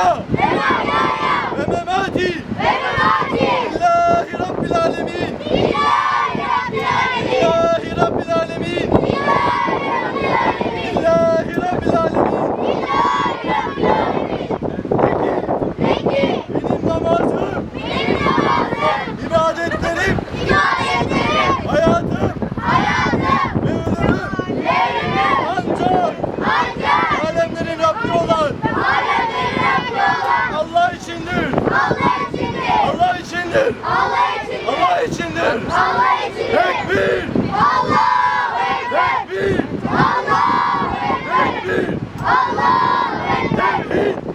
Fetaya! Fetaya! Ve memati! Ve memati! İllahi Rabbil Alemin! İllahi Rabbil Alemin! İllahi Rabbil Alemin! İllahi Rabbil Alemin! İllahi Rabbil Alemin! İllahi Rabbil Alemin! Allah içindir. Allah içindir. Allah içindir. Allah içindir. Allah içindir. Tekbir. Allah ekber. Tekbir. Allah ekber. Tekbir. Allah ekber. Tekbir.